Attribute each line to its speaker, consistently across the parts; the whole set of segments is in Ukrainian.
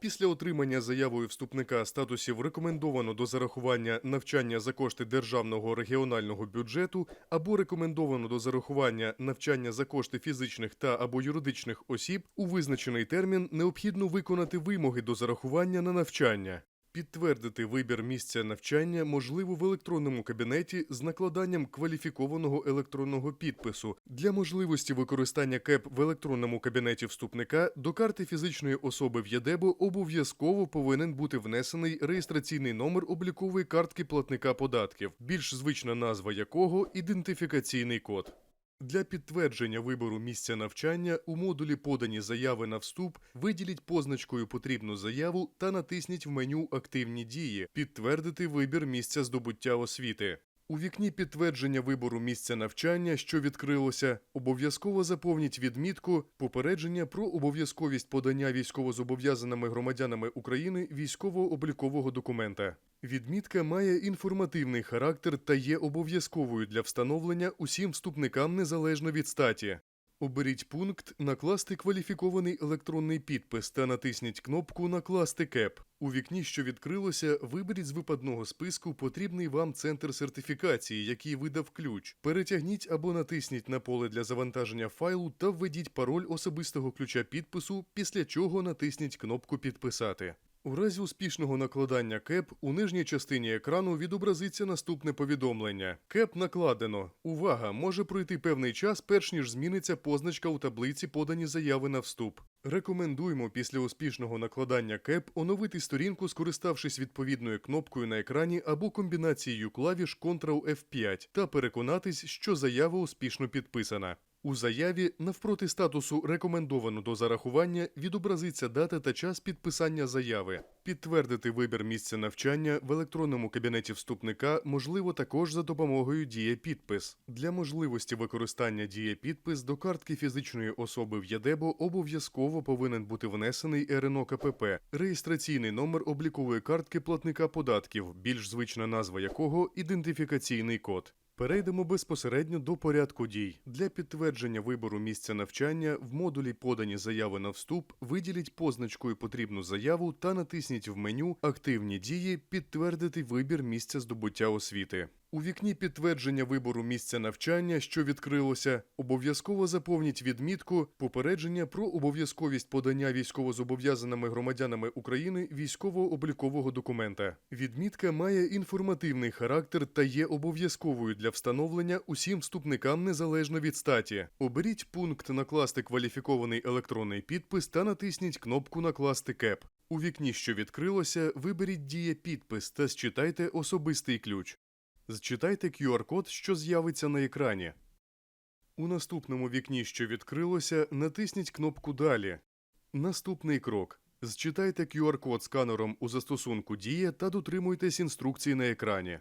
Speaker 1: Після отримання заявою вступника статусів рекомендовано до зарахування навчання за кошти державного регіонального бюджету або рекомендовано до зарахування навчання за кошти фізичних та або юридичних осіб у визначений термін необхідно виконати вимоги до зарахування на навчання. Підтвердити вибір місця навчання можливо в електронному кабінеті з накладанням кваліфікованого електронного підпису. Для можливості використання КЕП в електронному кабінеті вступника до карти фізичної особи в ЄДЕБО обов'язково повинен бути внесений реєстраційний номер облікової картки платника податків, більш звична назва якого ідентифікаційний код. Для підтвердження вибору місця навчання у модулі подані заяви на вступ виділіть позначкою потрібну заяву та натисніть в меню Активні дії підтвердити вибір місця здобуття освіти. У вікні підтвердження вибору місця навчання, що відкрилося, обов'язково заповніть відмітку попередження про обов'язковість подання військовозобов'язаними громадянами України військово-облікового документа. Відмітка має інформативний характер та є обов'язковою для встановлення усім вступникам незалежно від статі. Оберіть пункт Накласти кваліфікований електронний підпис та натисніть кнопку Накласти КЕП. У вікні, що відкрилося, виберіть з випадного списку потрібний вам центр сертифікації, який видав ключ. Перетягніть або натисніть на поле для завантаження файлу та введіть пароль особистого ключа підпису, після чого натисніть кнопку Підписати. У разі успішного накладання КЕП у нижній частині екрану відобразиться наступне повідомлення: КЕП накладено. Увага! Може пройти певний час, перш ніж зміниться позначка у таблиці подані заяви на вступ. Рекомендуємо після успішного накладання КЕП оновити сторінку, скориставшись відповідною кнопкою на екрані або комбінацією клавіш Ctrl F5 та переконатись, що заява успішно підписана. У заяві навпроти статусу рекомендовано до зарахування відобразиться дата та час підписання заяви. Підтвердити вибір місця навчання в електронному кабінеті вступника можливо також за допомогою Дія підпис. Для можливості використання Дія підпис до картки фізичної особи в ЄДЕБО обов'язково повинен бути внесений РНО КПП, реєстраційний номер облікової картки платника податків, більш звична назва якого ідентифікаційний код. Перейдемо безпосередньо до порядку дій. Для підтвердження вибору місця навчання в модулі подані заяви на вступ виділіть позначкою потрібну заяву та натисніть в меню Активні дії підтвердити вибір місця здобуття освіти. У вікні підтвердження вибору місця навчання, що відкрилося, обов'язково заповніть відмітку попередження про обов'язковість подання військовозобов'язаними громадянами України військово-облікового документа. Відмітка має інформативний характер та є обов'язковою для встановлення усім вступникам незалежно від статі. Оберіть пункт Накласти кваліфікований електронний підпис та натисніть кнопку Накласти КЕП. У вікні, що відкрилося, виберіть дія підпис та зчитайте особистий ключ. Зчитайте QR-код, що з'явиться на екрані. У наступному вікні, що відкрилося, натисніть кнопку Далі. Наступний крок. Зчитайте QR-код сканером у застосунку Дія та дотримуйтесь інструкцій на екрані.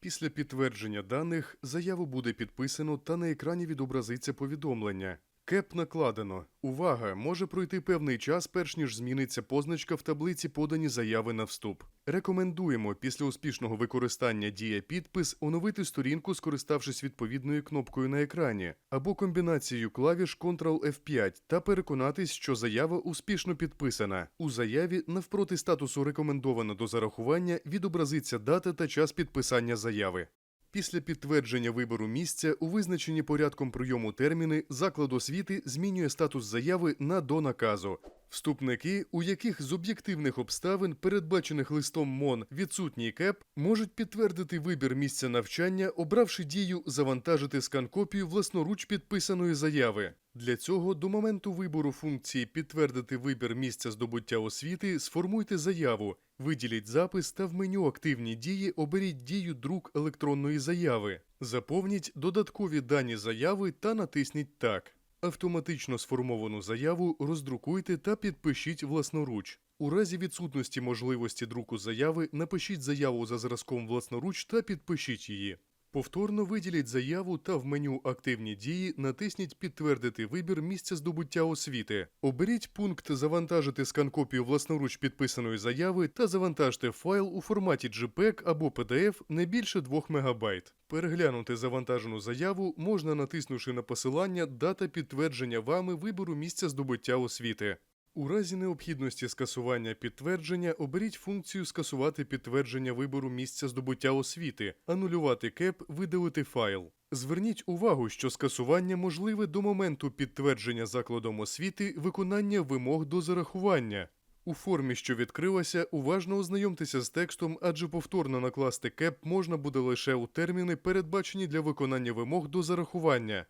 Speaker 1: Після підтвердження даних заяву буде підписано та на екрані відобразиться повідомлення. КЕП накладено. Увага! Може пройти певний час, перш ніж зміниться позначка в таблиці подані заяви на вступ. Рекомендуємо після успішного використання дія підпис оновити сторінку, скориставшись відповідною кнопкою на екрані, або комбінацією клавіш Ctrl F5 та переконатись, що заява успішно підписана. У заяві навпроти статусу рекомендовано до зарахування відобразиться дата та час підписання заяви. Після підтвердження вибору місця у визначенні порядком прийому терміни заклад освіти змінює статус заяви на до наказу. Вступники, у яких з об'єктивних обставин, передбачених листом МОН відсутній КЕП, можуть підтвердити вибір місця навчання, обравши дію завантажити скан-копію власноруч підписаної заяви. Для цього до моменту вибору функції підтвердити вибір місця здобуття освіти сформуйте заяву, виділіть запис та в меню Активні дії оберіть дію друк електронної заяви. Заповніть додаткові дані заяви та натисніть Так. Автоматично сформовану заяву роздрукуйте та підпишіть власноруч. У разі відсутності можливості друку заяви напишіть заяву за зразком власноруч та підпишіть її. Повторно виділіть заяву та в меню Активні дії натисніть Підтвердити вибір місця здобуття освіти. Оберіть пункт Завантажити скан-копію власноруч підписаної заяви та завантажте файл у форматі JPEG або PDF не більше 2 МБ. Переглянути завантажену заяву можна натиснувши на посилання Дата підтвердження вами вибору місця здобуття освіти. У разі необхідності скасування підтвердження оберіть функцію скасувати підтвердження вибору місця здобуття освіти, анулювати КЕП, видалити файл. Зверніть увагу, що скасування можливе до моменту підтвердження закладом освіти виконання вимог до зарахування. У формі, що відкрилася, уважно ознайомтеся з текстом, адже повторно накласти КЕП можна буде лише у терміни, передбачені для виконання вимог до зарахування.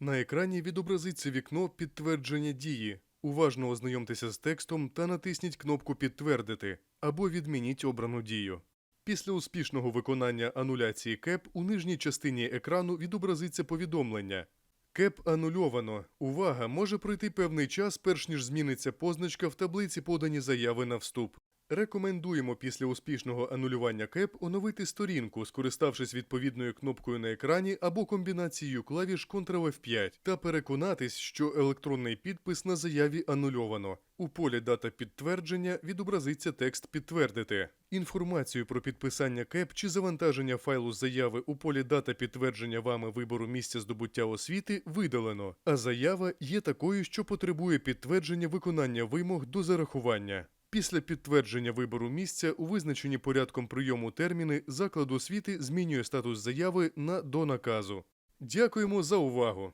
Speaker 1: На екрані відобразиться вікно підтвердження дії. Уважно ознайомтеся з текстом та натисніть кнопку Підтвердити або відмініть обрану дію. Після успішного виконання ануляції КЕП у нижній частині екрану відобразиться повідомлення. КЕП анульовано. Увага! Може пройти певний час, перш ніж зміниться позначка в таблиці подані заяви на вступ. Рекомендуємо після успішного анулювання КЕП оновити сторінку, скориставшись відповідною кнопкою на екрані або комбінацією клавіш Ctrl-F5 та переконатись, що електронний підпис на заяві анульовано. У полі Дата підтвердження відобразиться текст Підтвердити. Інформацію про підписання КЕП чи завантаження файлу заяви у полі Дата підтвердження вами вибору місця здобуття освіти видалено, а заява є такою, що потребує підтвердження виконання вимог до зарахування. Після підтвердження вибору місця у визначенні порядком прийому терміни заклад освіти змінює статус заяви на до наказу. Дякуємо за увагу!